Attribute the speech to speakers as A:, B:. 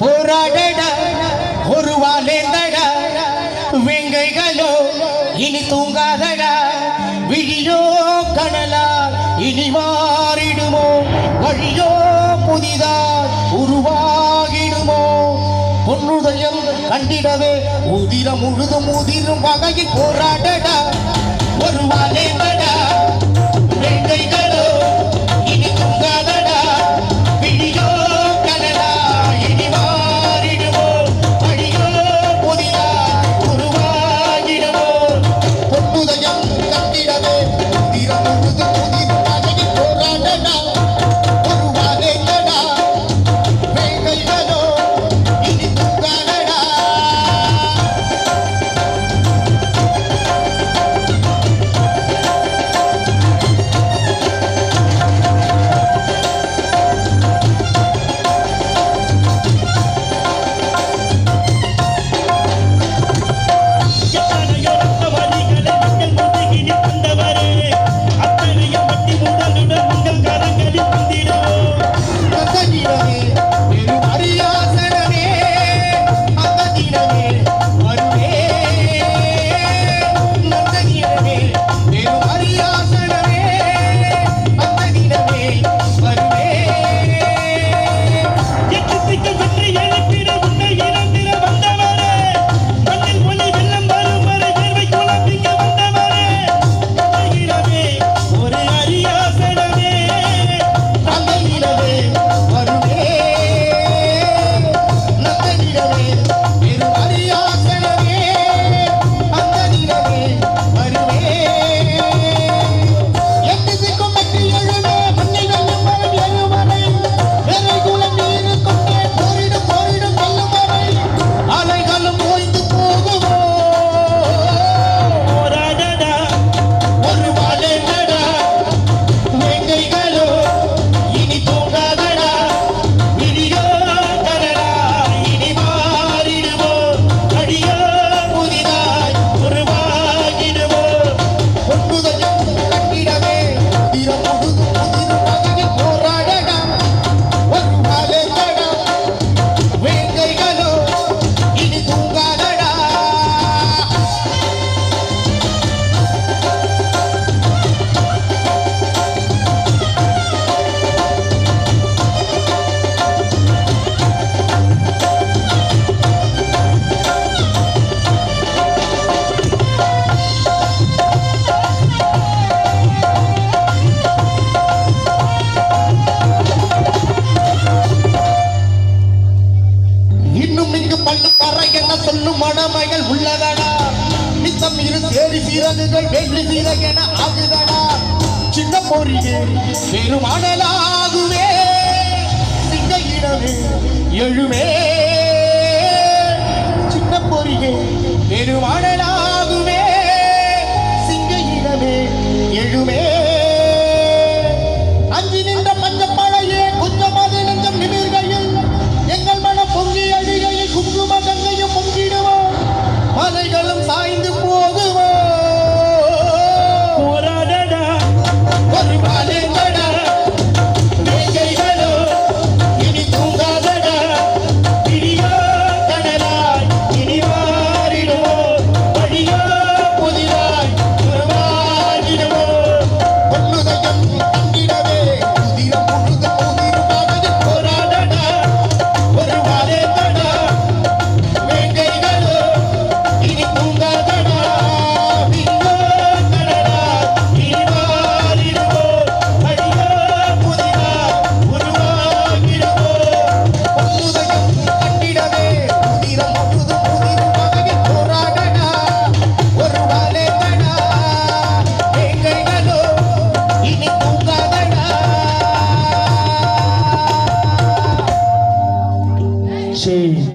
A: போராடட ஒருவாலேந்தட வெங்கைகளோ இனி தூங்காதடா. விழியோ கனலா இனி மாறிடுமோ. வழியோ புதிதா உருவாகிடுமோ. பொன்னுதயம் கண்டிடவே உதிரம் முழுதும் உதிரும் வகையில் போராடடா. ஒருவாலேந்தட ஏறி சீரகுகள் வெள்ளி சீரகென ஆகுதடா. சின்ன பொறியே பெருமானலாகுவே சிங்க இடமே எழுமே. சின்ன பொறியே பெருமானலா